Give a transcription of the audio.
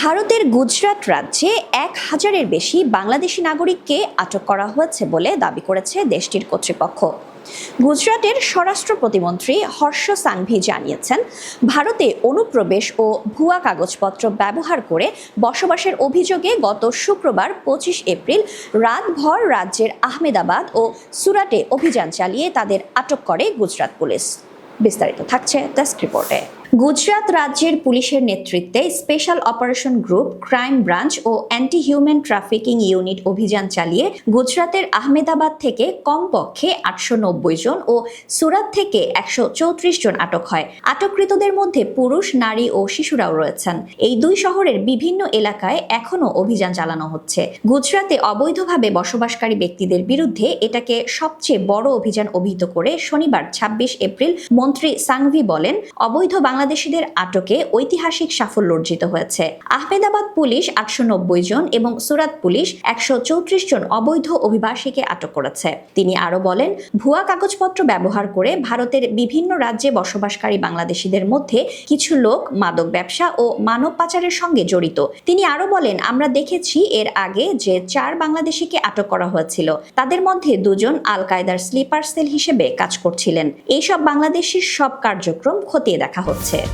ভারতের গুজরাট রাজ্যে এক হাজারের বেশি বাংলাদেশি নাগরিককে আটক করা হয়েছে বলে দাবি করেছে দেশটির কর্তৃপক্ষ। গুজরাটের স্বরাষ্ট্র প্রতিমন্ত্রী হর্ষ সাংভি জানিয়েছেন, ভারতে অনুপ্রবেশ ও ভুয়া কাগজপত্র ব্যবহার করে বসবাসের অভিযোগে গত শুক্রবার পঁচিশ এপ্রিল রাতভর রাজ্যের আহমেদাবাদ ও সুরাটে অভিযান চালিয়ে তাদের আটক করে গুজরাট পুলিশ। বিস্তারিত থাকছে ডেস্ক রিপোর্টে। গুজরাট রাজ্যের পুলিশের নেতৃত্বে special operation group, crime branch ও অ্যান্টি হিউম্যান ট্রাফিকিং ইউনিট অভিযান চালিয়ে গুজরাতের আহমেদাবাদ থেকে কমপক্ষে আটশো নব্বই জন ও সুরাত থেকে একশো চৌত্রিশ জন আটক হয়। আটককৃতদের মধ্যে পুরুষ, নারী ও শিশুরাও রয়েছেন। এই দুই শহরের বিভিন্ন এলাকায় এখনও অভিযান চালানো হচ্ছে। গুজরাতে অবৈধভাবে বসবাসকারী ব্যক্তিদের বিরুদ্ধে এটাকে সবচেয়ে বড় অভিযান অভিহিত করে শনিবার ছাব্বিশ এপ্রিল মন্ত্রী সাংভি বলেন, অবৈধ বাংলাদেশিদের আটকে ঐতিহাসিক সাফল্য অর্জিত হয়েছে। আহমেদাবাদ পুলিশ আটশো নব্বই জন এবং সুরাত পুলিশ একশো চৌত্রিশ জন অবৈধ অভিবাসীকে আটক করেছে। তিনি আরও বলেন, ভুয়া কাগজপত্র ব্যবহার করে ভারতের বিভিন্ন রাজ্যে বসবাসকারী বাংলাদেশিদের মধ্যে কিছু লোক মাদক ব্যবসা ও মানব পাচারের সঙ্গে জড়িত। তিনি আরও বলেন, আমরা দেখেছি এর আগে যে চার বাংলাদেশিকে আটক করা হয়েছিল। তাদের মধ্যে দুজন আল কায়দার স্লিপার সেল হিসেবে কাজ করছিলেন। এইসব বাংলাদেশির সব কার্যক্রম খতিয়ে দেখা হচ্ছে। It.